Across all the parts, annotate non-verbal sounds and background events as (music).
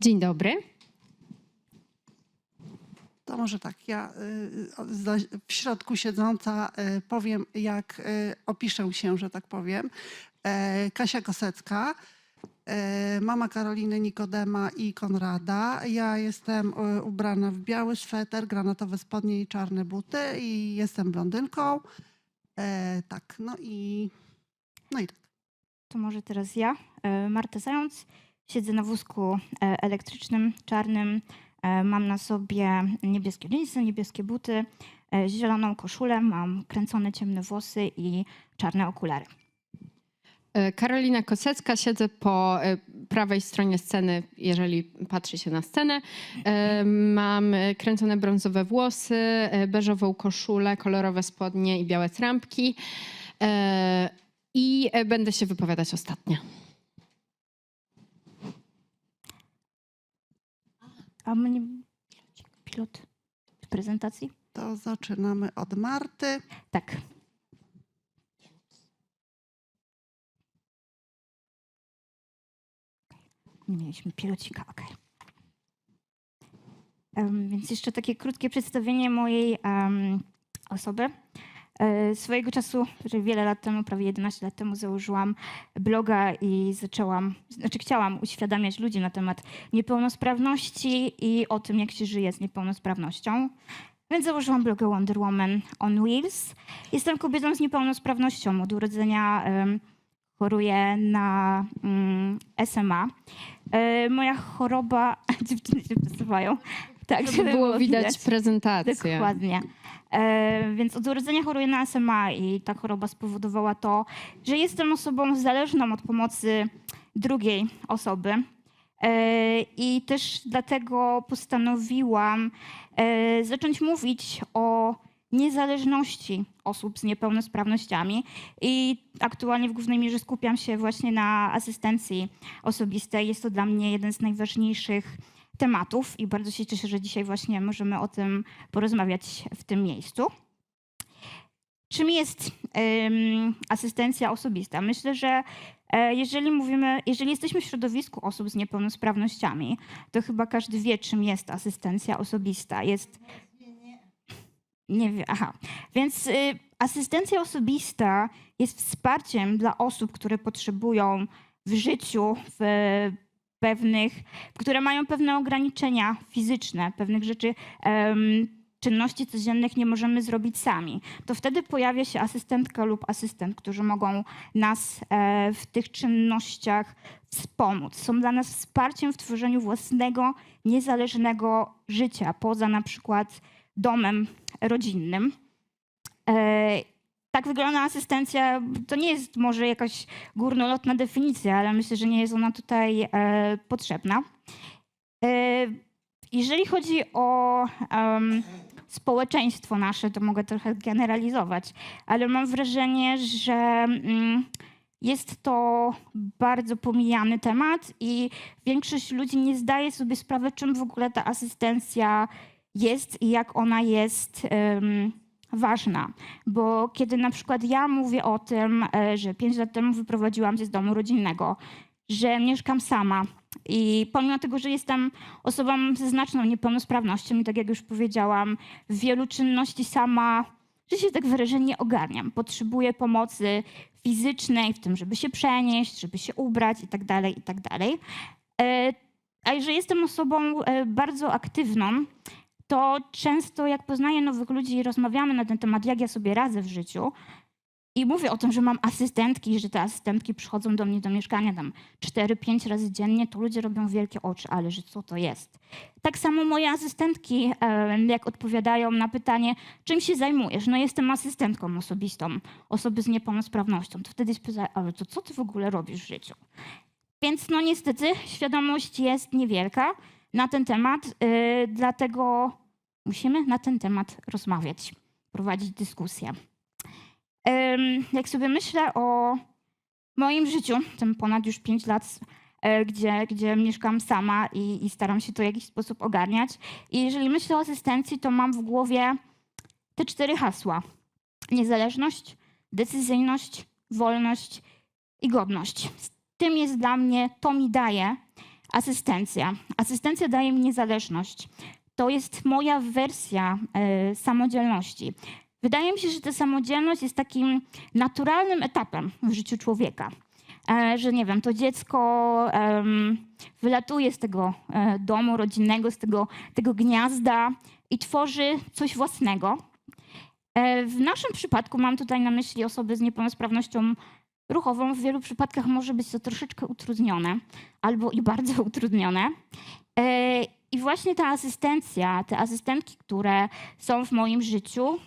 Dzień dobry. To może tak, ja y, y, w środku siedząca y, powiem, jak opiszę się, że tak powiem. E, Kasia Kosecka, e, mama Karoliny Nikodema i Konrada. Ja jestem ubrana w biały sweter, granatowe spodnie i czarne buty i jestem blondynką. E, Tak, no i, no i tak. To może teraz ja, Marta Zając. Siedzę na wózku e, elektrycznym, czarnym. E, Mam na sobie niebieskie dżinsy, niebieskie buty, e, zieloną koszulę, mam kręcone ciemne włosy i czarne okulary. Karolina Kosecka, siedzę po prawej stronie sceny, jeżeli patrzy się na scenę. Mam kręcone brązowe włosy, beżową koszulę, kolorowe spodnie i białe trampki. I będę się wypowiadać ostatnia. A mnie pilot prezentacji? To zaczynamy od Marty. Tak. Nie mieliśmy pilocika, okej. Em, Więc jeszcze takie krótkie przedstawienie mojej em, osoby. E, Swojego czasu, wiele lat temu, prawie 11 lat temu założyłam bloga i zaczęłam, znaczy chciałam uświadamiać ludzi na temat niepełnosprawności i o tym, jak się żyje z niepełnosprawnością. Więc założyłam bloga Wonder Woman on Wheels. Jestem kobietą z niepełnosprawnością. Od urodzenia em, choruję na mm, SMA. E, moja choroba... (laughs) Dziewczyny się przesuwają. Tak, Żeby było widać prezentację. Dokładnie. E, więc od urodzenia choruję na SMA i ta choroba spowodowała to, że jestem osobą zależną od pomocy drugiej osoby. E, I też dlatego postanowiłam e, zacząć mówić o niezależności osób z niepełnosprawnościami. I aktualnie w głównej mierze skupiam się właśnie na asystencji osobistej. Jest to dla mnie jeden z najważniejszych tematów i bardzo się cieszę, że dzisiaj właśnie możemy o tym porozmawiać w tym miejscu. Czym jest em, asystencja osobista? Myślę, że e, jeżeli mówimy, jeżeli jesteśmy w środowisku osób z niepełnosprawnościami, to chyba każdy wie, czym jest asystencja osobista. Jest nie wie, aha. Więc y, asystencja osobista jest wsparciem dla osób, które potrzebują w życiu, w pewnych, które mają pewne ograniczenia fizyczne, pewnych rzeczy, czynności codziennych nie możemy zrobić sami. To wtedy pojawia się asystentka lub asystent, którzy mogą nas e, w tych czynnościach wspomóc. Są dla nas wsparciem w tworzeniu własnego, niezależnego życia, poza na przykład domem rodzinnym. Tak wygląda asystencja. To nie jest może jakaś górnolotna definicja, ale myślę, że nie jest ona tutaj e, potrzebna. E, jeżeli chodzi o społeczeństwo nasze, to mogę trochę generalizować, ale mam wrażenie, że mm, jest to bardzo pomijany temat i większość ludzi nie zdaje sobie sprawy, czym w ogóle ta asystencja jest i jak ona jest ważna. Bo kiedy na przykład ja mówię o tym, e, że pięć lat temu wyprowadziłam się z domu rodzinnego, że mieszkam sama i pomimo tego, że jestem osobą ze znaczną niepełnosprawnością i tak jak już powiedziałam, w wielu czynności sama, że się tak wyrażę, nie ogarniam. Potrzebuję pomocy fizycznej w tym, żeby się przenieść, żeby się ubrać i tak dalej, i tak dalej. E, A że jestem osobą e, bardzo aktywną, to często jak poznaję nowych ludzi i rozmawiamy na ten temat, jak ja sobie radzę w życiu, i mówię o tym, że mam asystentki, że te asystentki przychodzą do mnie do mieszkania tam 4-5 razy dziennie, to ludzie robią wielkie oczy, ale że co to jest? Tak samo moje asystentki, jak odpowiadają na pytanie, czym się zajmujesz? No jestem asystentką osobistą osoby z niepełnosprawnością. To wtedy pytanie, ale to co ty w ogóle robisz w życiu? Więc no niestety świadomość jest niewielka na ten temat, y, dlatego musimy na ten temat rozmawiać, prowadzić dyskusję. Jak sobie myślę o moim życiu, tym ponad już 5 lat, e, gdzie, gdzie mieszkam sama i, i staram się to w jakiś sposób ogarniać. I jeżeli myślę o asystencji, to mam w głowie te cztery hasła: niezależność, decyzyjność, wolność i godność. Z tym jest dla mnie, to mi daje Asystencja. Asystencja daje mi niezależność. To jest moja wersja e, samodzielności. Wydaje mi się, że ta samodzielność jest takim naturalnym etapem w życiu człowieka. E, że nie wiem, to dziecko wylatuje z tego e, domu rodzinnego, z tego, tego gniazda i tworzy coś własnego. W naszym przypadku mam tutaj na myśli osoby z niepełnosprawnością ruchową. W wielu przypadkach może być to troszeczkę utrudnione albo i bardzo (laughs) utrudnione. I właśnie ta asystencja, te asystentki, które są w moim życiu,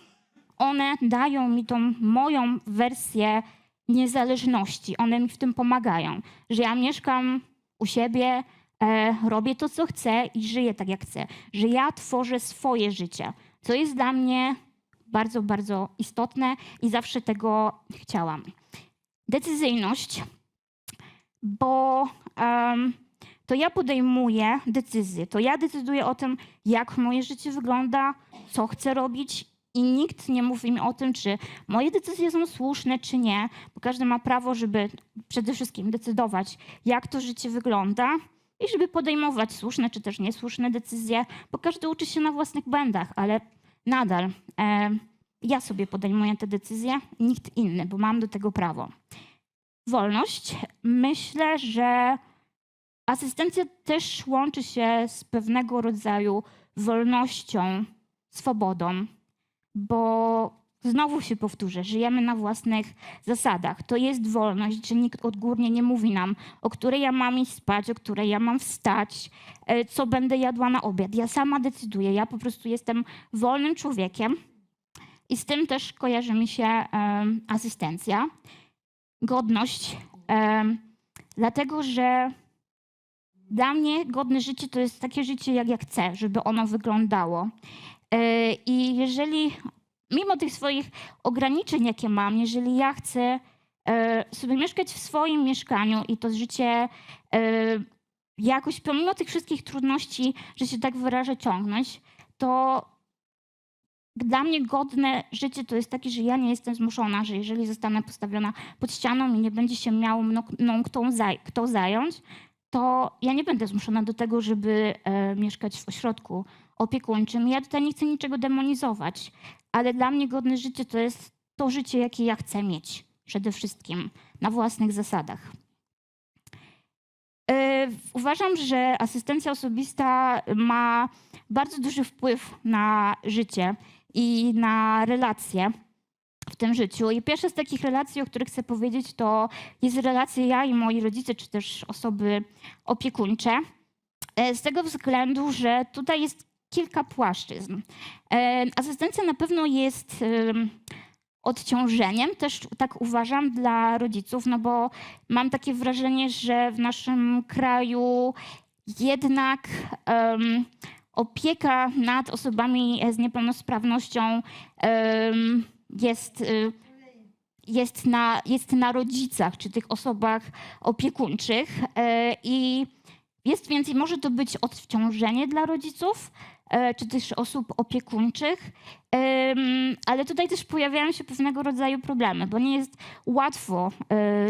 one dają mi tą moją wersję niezależności. One mi w tym pomagają, że ja mieszkam u siebie, e, robię to, co chcę i żyję tak, jak chcę. Że ja tworzę swoje życie, co jest dla mnie bardzo, bardzo istotne i zawsze tego chciałam. Decyzyjność, bo em, to ja podejmuję decyzje, to ja decyduję o tym, jak moje życie wygląda, co chcę robić i nikt nie mówi mi o tym, czy moje decyzje są słuszne, czy nie, bo każdy ma prawo, żeby przede wszystkim decydować, jak to życie wygląda i żeby podejmować słuszne czy też niesłuszne decyzje, bo każdy uczy się na własnych błędach, ale nadal e, ja sobie podejmuję te decyzje, nikt inny, bo mam do tego prawo. Wolność. Myślę, że asystencja też łączy się z pewnego rodzaju wolnością, swobodą, bo znowu się powtórzę, żyjemy na własnych zasadach. To jest wolność, że nikt odgórnie nie mówi nam, o której ja mam iść spać, o której ja mam wstać, e, co będę jadła na obiad. Ja sama decyduję, ja po prostu jestem wolnym człowiekiem i z tym też kojarzy mi się em, asystencja. Godność, em, dlatego że dla mnie godne życie to jest takie życie, jak ja chcę, żeby ono wyglądało. E, I jeżeli, mimo tych swoich ograniczeń, jakie mam, jeżeli ja chcę e, sobie mieszkać w swoim mieszkaniu i to życie e, jakoś, pomimo tych wszystkich trudności, że się tak wyrażę, ciągnąć, to dla mnie godne życie to jest takie, że ja nie jestem zmuszona, że jeżeli zostanę postawiona pod ścianą i nie będzie się miał mną, kto zająć, to ja nie będę zmuszona do tego, żeby e, mieszkać w ośrodku opiekuńczym. Ja tutaj nie chcę niczego demonizować, ale dla mnie godne życie to jest to życie, jakie ja chcę mieć przede wszystkim na własnych zasadach. E, Uważam, że asystencja osobista ma bardzo duży wpływ na życie i na relacje w tym życiu. I pierwsza z takich relacji, o których chcę powiedzieć, to jest relacja ja i moi rodzice, czy też osoby opiekuńcze. E, Z tego względu, że tutaj jest kilka płaszczyzn. E, Asystencja na pewno jest em, odciążeniem, też tak uważam, dla rodziców, no bo mam takie wrażenie, że w naszym kraju jednak em, opieka nad osobami z niepełnosprawnością em, jest, y, jest, na, jest na rodzicach czy tych osobach opiekuńczych e, i jest więc i może to być odciążenie dla rodziców e, czy też osób opiekuńczych, ale tutaj też pojawiają się pewnego rodzaju problemy, bo nie jest łatwo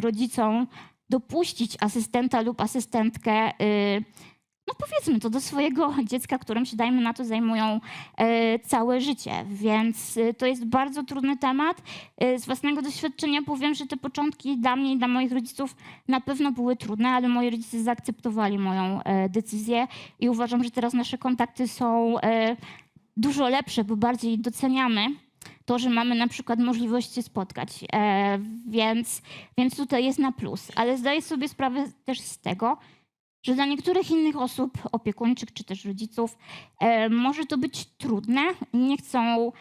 rodzicom dopuścić asystenta lub asystentkę, no powiedzmy to, do swojego (laughs) dziecka, którym się, dajmy na to, zajmują e, całe życie. Więc e, to jest bardzo trudny temat. E, Z własnego doświadczenia powiem, że te początki dla mnie i dla moich rodziców na pewno były trudne, ale moi rodzice zaakceptowali moją decyzję i uważam, że teraz nasze kontakty są dużo lepsze, bo bardziej doceniamy to, że mamy na przykład możliwość się spotkać. Więc, więc tutaj jest na plus. Ale zdaję sobie sprawę też z tego, że dla niektórych innych osób opiekuńczych czy też rodziców e, może to być trudne. Nie chcą,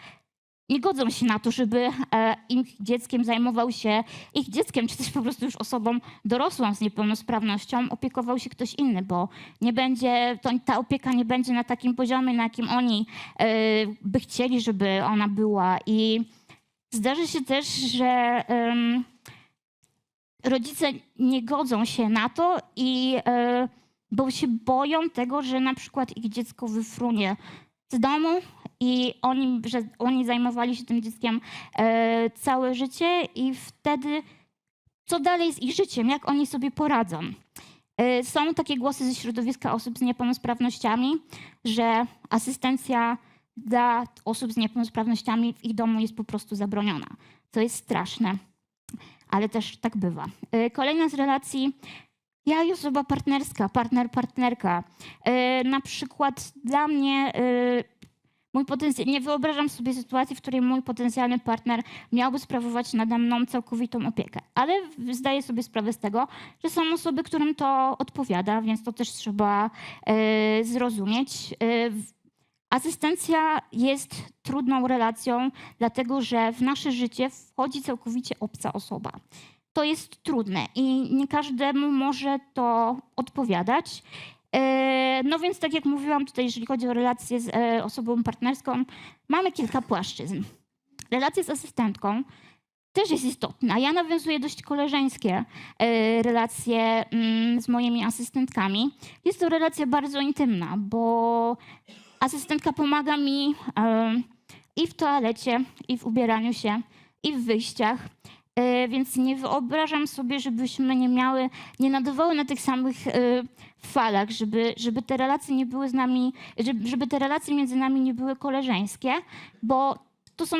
nie godzą się na to, żeby e, ich dzieckiem zajmował się ich dzieckiem, czy też po prostu już osobą dorosłą z niepełnosprawnością opiekował się ktoś inny, bo nie będzie, to, ta opieka nie będzie na takim poziomie, na jakim oni e, by chcieli, żeby ona była. I zdarzy się też, że em, rodzice nie godzą się na to i e, bo się boją tego, że na przykład ich dziecko wyfrunie z domu i oni, że oni zajmowali się tym dzieckiem e, całe życie i wtedy co dalej z ich życiem, jak oni sobie poradzą. E, Są takie głosy ze środowiska osób z niepełnosprawnościami, że asystencja dla osób z niepełnosprawnościami w ich domu jest po prostu zabroniona. To jest straszne, ale też tak bywa. E, Kolejna z relacji. Ja i osoba partnerska, partner, partnerka. E, Na przykład dla mnie e, mój potencjał, nie wyobrażam sobie sytuacji, w której mój potencjalny partner miałby sprawować nade mną całkowitą opiekę. Ale zdaję sobie sprawę z tego, że są osoby, którym to odpowiada, więc to też trzeba e, zrozumieć. W- asystencja jest trudną relacją, dlatego że w nasze życie wchodzi całkowicie obca osoba. To jest trudne i nie każdemu może to odpowiadać. E, No więc tak jak mówiłam tutaj, jeżeli chodzi o relacje z e, osobą partnerską, mamy kilka płaszczyzn. Relacja z asystentką też jest istotna. Ja nawiązuję dość koleżeńskie e, relacje mm, z moimi asystentkami. Jest to relacja bardzo intymna, bo asystentka pomaga mi i w toalecie, i w ubieraniu się, i w wyjściach. E, Więc nie wyobrażam sobie, żebyśmy nie miały, nie nadawały na tych samych e, falach, żeby, żeby te relacje nie były z nami, żeby, żeby te relacje między nami nie były koleżeńskie, bo to są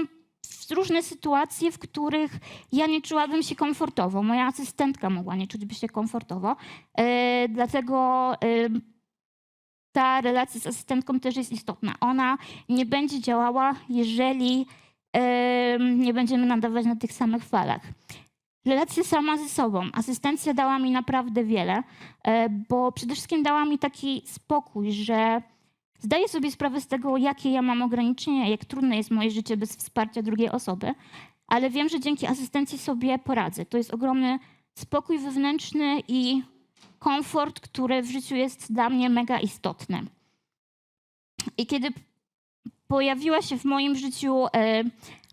różne sytuacje, w których ja nie czułabym się komfortowo. Moja asystentka mogła nie czuć by się komfortowo. E, dlatego ta relacja z asystentką też jest istotna. Ona nie będzie działała, jeżeli nie będziemy nadawać na tych samych falach. Relacja sama ze sobą. Asystencja dała mi naprawdę wiele, e, bo przede wszystkim dała mi taki spokój, że zdaję sobie sprawę z tego, jakie ja mam ograniczenia, jak trudne jest moje życie bez wsparcia drugiej osoby, ale wiem, że dzięki asystencji sobie poradzę. To jest ogromny spokój wewnętrzny i komfort, który w życiu jest dla mnie mega istotny. I kiedy pojawiła się w moim życiu e,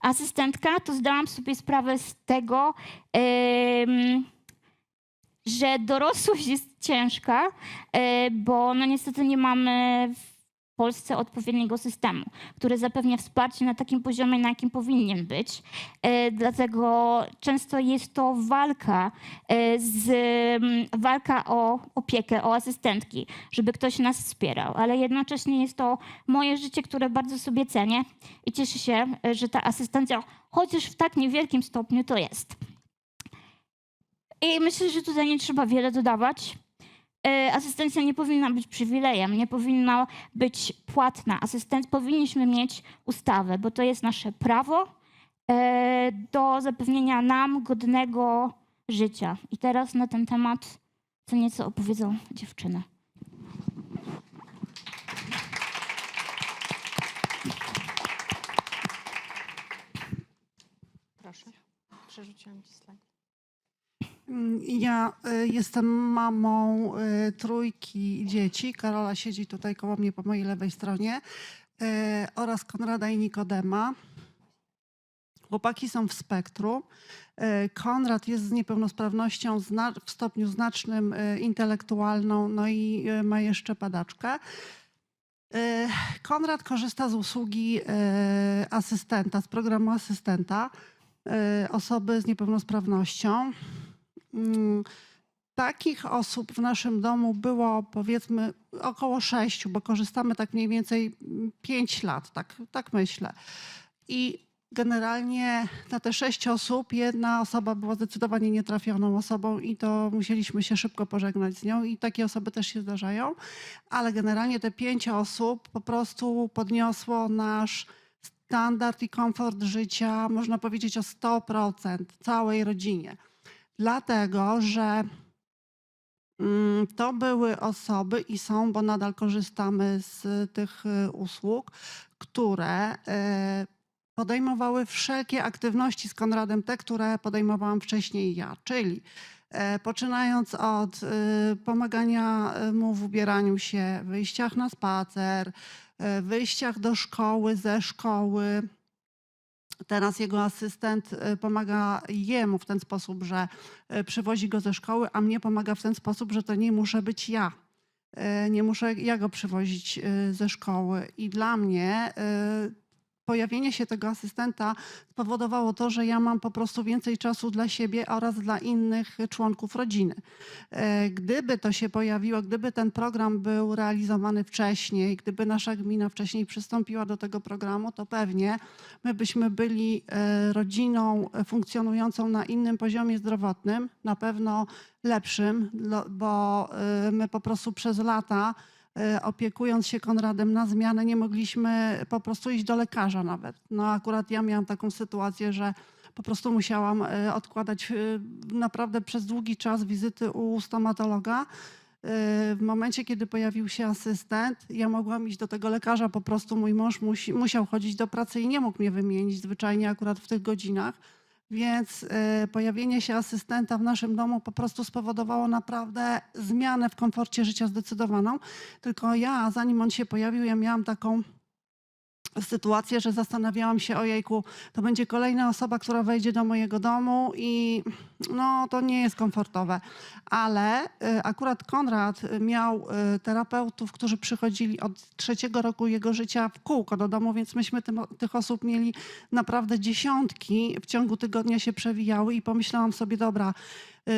asystentka, to zdałam sobie sprawę z tego, że dorosłość jest ciężka, e, bo no niestety nie mamy Polsce odpowiedniego systemu, który zapewnia wsparcie na takim poziomie, na jakim powinien być. E, Dlatego często jest to walka e, z walka o opiekę, o asystentki, żeby ktoś nas wspierał, ale jednocześnie jest to moje życie, które bardzo sobie cenię i cieszę się, e, że ta asystencja chociaż w tak niewielkim stopniu to jest. I myślę, że tutaj nie trzeba wiele dodawać. E, Asystencja nie powinna być przywilejem, nie powinna być płatna. Asystent powinniśmy mieć ustawę, bo to jest nasze prawo e, do zapewnienia nam godnego życia. I teraz na ten temat co nieco opowiedzą dziewczyny. Proszę. Przerzuciłam ci slajd. Mm, Ja y, jestem mamą y, trójki dzieci. Karola siedzi tutaj koło mnie po mojej lewej stronie y, oraz Konrada i Nikodema. Chłopaki są w spektrum. Konrad jest z niepełnosprawnością w stopniu znacznym intelektualną, no i ma jeszcze padaczkę. Konrad korzysta z usługi asystenta, z programu asystenta osoby z niepełnosprawnością. Mm, Takich osób w naszym domu było powiedzmy około sześciu, bo korzystamy tak mniej więcej mm, pięć lat, tak, tak myślę. I generalnie na te sześć osób jedna osoba była zdecydowanie nietrafioną osobą i to musieliśmy się szybko pożegnać z nią i takie osoby też się zdarzają, ale generalnie te pięć osób po prostu podniosło nasz standard i komfort życia, można powiedzieć o 100% całej rodzinie dlatego że mm, to były osoby i są, bo nadal korzystamy z tych y, usług, które y, podejmowały wszelkie aktywności z Konradem, te, które podejmowałam wcześniej ja, czyli e, poczynając od y, pomagania mu w ubieraniu się, wyjściach na spacer, wyjściach do szkoły, ze szkoły, Teraz jego asystent y, pomaga jemu w ten sposób, że y, przywozi go ze szkoły, a mnie pomaga w ten sposób, że to nie muszę być ja. Y, Nie muszę ja go przywozić ze szkoły. I dla mnie pojawienie się tego asystenta spowodowało to, że ja mam po prostu więcej czasu dla siebie oraz dla innych członków rodziny. E, Gdyby to się pojawiło, gdyby ten program był realizowany wcześniej, gdyby nasza gmina wcześniej przystąpiła do tego programu, to pewnie my byśmy byli e, rodziną e, funkcjonującą na innym poziomie zdrowotnym, na pewno lepszym, bo my po prostu przez lata opiekując się Konradem na zmianę, nie mogliśmy po prostu iść do lekarza nawet. No akurat ja miałam taką sytuację, że po prostu musiałam e, odkładać e, naprawdę przez długi czas wizyty u stomatologa. E, W momencie, kiedy pojawił się asystent, ja mogłam iść do tego lekarza. Po prostu mój mąż musi, musiał chodzić do pracy i nie mógł mnie wymienić zwyczajnie akurat w tych godzinach. Więc e, pojawienie się asystenta w naszym domu po prostu spowodowało naprawdę zmianę w komforcie życia zdecydowaną. Tylko ja, zanim on się pojawił, ja miałam taką sytuację, że zastanawiałam się, ojejku, to będzie kolejna osoba, która wejdzie do mojego domu i no to nie jest komfortowe. Ale y, akurat Konrad miał y, terapeutów, którzy przychodzili od trzeciego roku jego życia w kółko do domu, więc myśmy tym, tych osób mieli naprawdę dziesiątki w ciągu tygodnia się przewijały i pomyślałam sobie, dobra,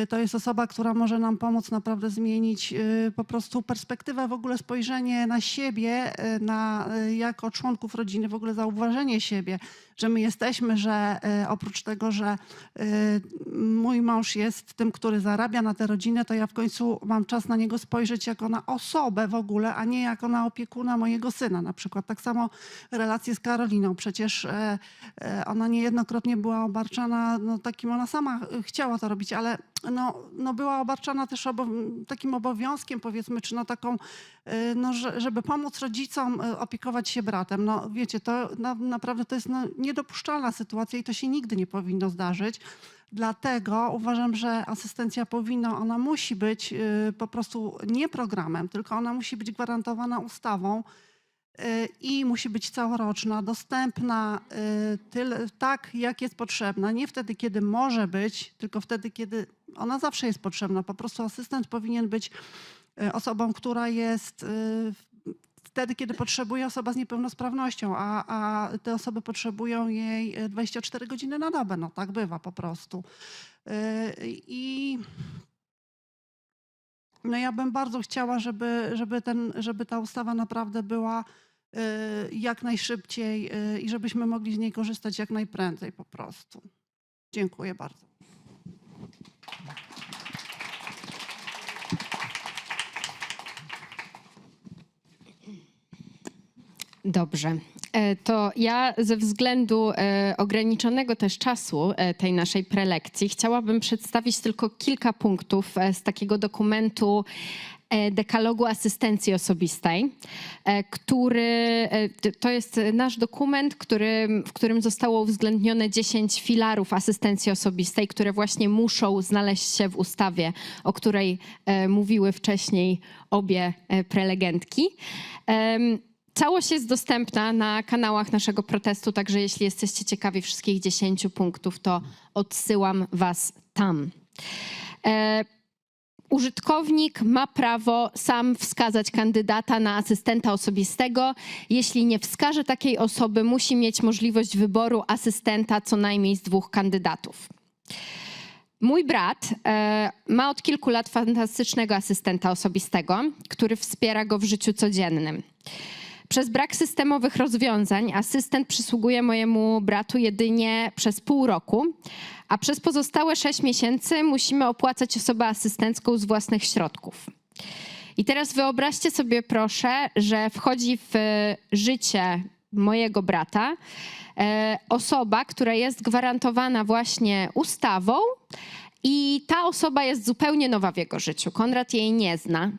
to jest osoba, która może nam pomóc naprawdę zmienić y, po prostu perspektywę, w ogóle spojrzenie na siebie, y, na, y, jako członków rodziny, w ogóle zauważenie siebie, że my jesteśmy, że y, oprócz tego, że y, mój mąż jest tym, który zarabia na tę rodzinę, to ja w końcu mam czas na niego spojrzeć jako na osobę w ogóle, a nie jako na opiekuna mojego syna na przykład. Tak samo relacje z Karoliną. Przecież ona niejednokrotnie była obarczana no, takim, ona sama chciała to robić, ale no, no była obarczana też obo takim obowiązkiem, powiedzmy, czy no taką, e, no, że, żeby pomóc rodzicom e, opiekować się bratem. No wiecie, to na, naprawdę to jest no, niedopuszczalna sytuacja i to się nigdy nie powinno zdarzyć. Dlatego uważam, że asystencja powinna, ona musi być y, po prostu nie programem, tylko ona musi być gwarantowana ustawą y, i musi być całoroczna, dostępna y, tyle, tak, jak jest potrzebna. Nie wtedy, kiedy może być, tylko wtedy, kiedy ona zawsze jest potrzebna. Po prostu asystent powinien być y, osobą, która jest y, wtedy, kiedy potrzebuje osoba z niepełnosprawnością, a, a te osoby potrzebują jej e, 24 godziny na dobę. No tak bywa po prostu. I no ja bym bardzo chciała, żeby, żeby, ten, żeby ta ustawa naprawdę była yy, jak najszybciej yy, i żebyśmy mogli z niej korzystać jak najprędzej po prostu. Dziękuję bardzo. Dobrze. E, To ja ze względu e, ograniczonego też czasu e, tej naszej prelekcji chciałabym przedstawić tylko kilka punktów z takiego dokumentu dekalogu asystencji osobistej, który to jest nasz dokument, który, w którym zostało uwzględnione 10 filarów asystencji osobistej, które właśnie muszą znaleźć się w ustawie, o której mówiły wcześniej obie prelegentki. Całość jest dostępna na kanałach naszego protestu, także jeśli jesteście ciekawi wszystkich 10 punktów, to odsyłam Was tam. E, Użytkownik ma prawo sam wskazać kandydata na asystenta osobistego. Jeśli nie wskaże takiej osoby, musi mieć możliwość wyboru asystenta co najmniej z dwóch kandydatów. Mój brat e, ma od kilku lat fantastycznego asystenta osobistego, który wspiera go w życiu codziennym. Przez brak systemowych rozwiązań asystent przysługuje mojemu bratu jedynie przez pół roku, a przez pozostałe sześć miesięcy musimy opłacać osobę asystencką z własnych środków. I teraz wyobraźcie sobie proszę, że wchodzi w życie mojego brata e, osoba, która jest gwarantowana właśnie ustawą i ta osoba jest zupełnie nowa w jego życiu. Konrad jej nie zna.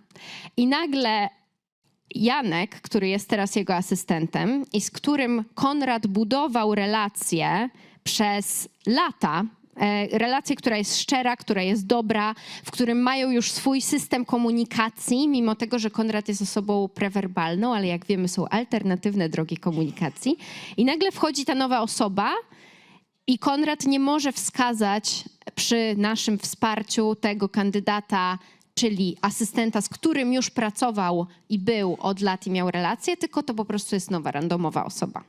I nagle Janek, który jest teraz jego asystentem i z którym Konrad budował relacje przez lata, e, relację, która jest szczera, która jest dobra, w którym mają już swój system komunikacji, mimo tego, że Konrad jest osobą prewerbalną, ale jak wiemy, są alternatywne drogi komunikacji. I nagle wchodzi ta nowa osoba, i Konrad nie może wskazać przy naszym wsparciu tego kandydata, czyli asystenta, z którym już pracował i był od lat i miał relację, tylko to po prostu jest nowa, randomowa osoba.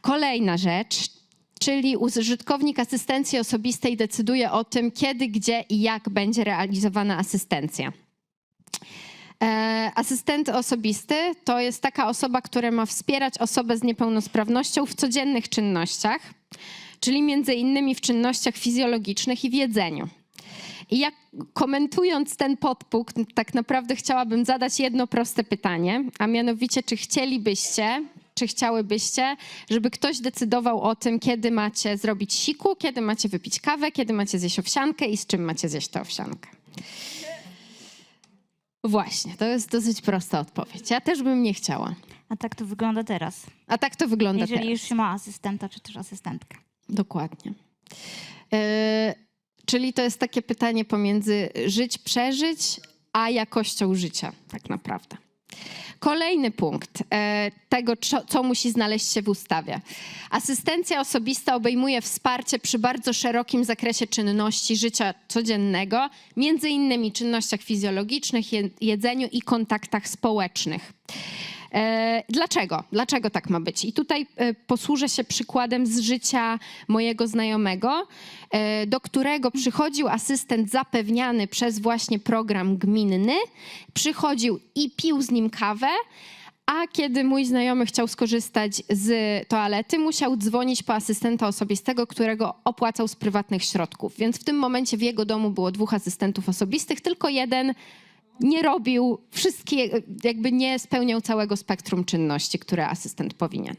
Kolejna rzecz, czyli użytkownik asystencji osobistej decyduje o tym, kiedy, gdzie i jak będzie realizowana asystencja. E, Asystent osobisty to jest taka osoba, która ma wspierać osobę z niepełnosprawnością w codziennych czynnościach, czyli między innymi w czynnościach fizjologicznych i w jedzeniu. I jak komentując ten podpunkt, tak naprawdę chciałabym zadać jedno proste pytanie, a mianowicie, czy chcielibyście, czy chciałybyście, żeby ktoś decydował o tym, kiedy macie zrobić siku, kiedy macie wypić kawę, kiedy macie zjeść owsiankę i z czym macie zjeść tę owsiankę? Właśnie, to jest dosyć prosta odpowiedź. Ja też bym nie chciała. A tak to wygląda teraz. A tak to wygląda Jeżeli teraz. już się ma asystenta czy też asystentkę. Dokładnie. E, czyli to jest takie pytanie pomiędzy żyć, przeżyć, a jakością życia, tak naprawdę. Kolejny punkt e, tego, co, musi znaleźć się w ustawie. Asystencja osobista obejmuje wsparcie przy bardzo szerokim zakresie czynności życia codziennego, między innymi czynnościach fizjologicznych, je- jedzeniu i kontaktach społecznych. E, Dlaczego? Dlaczego tak ma być? I tutaj e, posłużę się przykładem z życia mojego znajomego, e, do którego przychodził asystent zapewniany przez właśnie program gminny, przychodził i pił z nim kawę, a kiedy mój znajomy chciał skorzystać z toalety, musiał dzwonić po asystenta osobistego, którego opłacał z prywatnych środków. Więc w tym momencie w jego domu było dwóch asystentów osobistych, tylko jeden nie robił wszystkie, jakby nie spełniał całego spektrum czynności, które asystent powinien.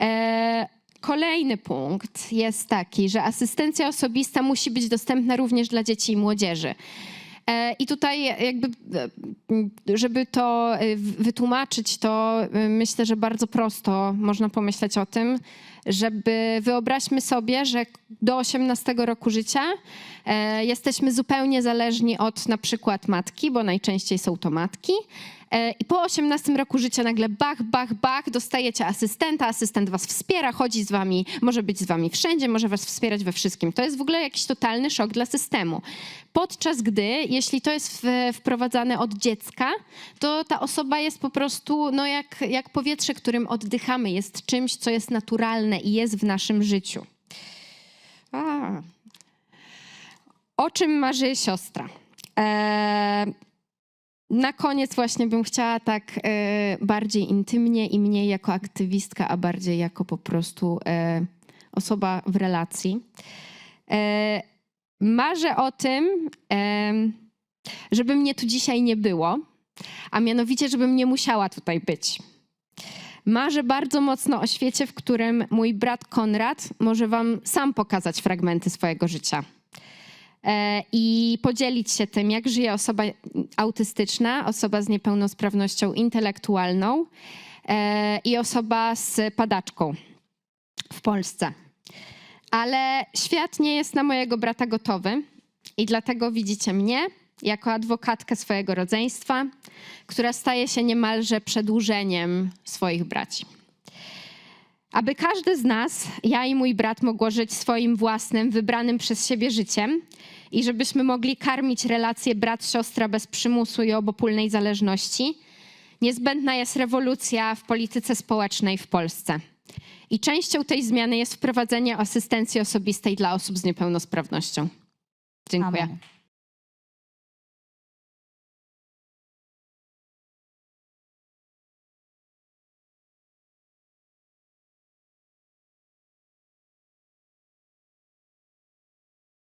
E, Kolejny punkt jest taki, że asystencja osobista musi być dostępna również dla dzieci i młodzieży. E, I tutaj jakby, e, żeby to wytłumaczyć, to myślę, że bardzo prosto można pomyśleć o tym, żeby wyobraźmy sobie, że do 18 roku życia e, jesteśmy zupełnie zależni od na przykład matki, bo najczęściej są to matki. E, I po 18 roku życia nagle bach, bach, bach, dostajecie asystenta, asystent was wspiera, chodzi z wami, może być z wami wszędzie, może was wspierać we wszystkim. To jest w ogóle jakiś totalny szok dla systemu. Podczas gdy, jeśli to jest wprowadzane od dziecka, to ta osoba jest po prostu no jak, jak powietrze, którym oddychamy, jest czymś, co jest naturalne i jest w naszym życiu. A. O czym marzy siostra? Eee, na koniec właśnie bym chciała tak e, bardziej intymnie i mniej jako aktywistka, a bardziej jako po prostu e, osoba w relacji. E, marzę o tym, em, żeby mnie tu dzisiaj nie było, a mianowicie, żebym nie musiała tutaj być. Marzę bardzo mocno o świecie, w którym mój brat Konrad może wam sam pokazać fragmenty swojego życia e, i podzielić się tym, jak żyje osoba autystyczna, osoba z niepełnosprawnością intelektualną e, i osoba z padaczką w Polsce. Ale świat nie jest na mojego brata gotowy i dlatego widzicie mnie jako adwokatkę swojego rodzeństwa, która staje się niemalże przedłużeniem swoich braci. Aby każdy z nas, ja i mój brat, mogło żyć swoim własnym, wybranym przez siebie życiem i żebyśmy mogli karmić relacje brat-siostra bez przymusu i obopólnej zależności, niezbędna jest rewolucja w polityce społecznej w Polsce. I częścią tej zmiany jest wprowadzenie asystencji osobistej dla osób z niepełnosprawnością. Dziękuję. Amen.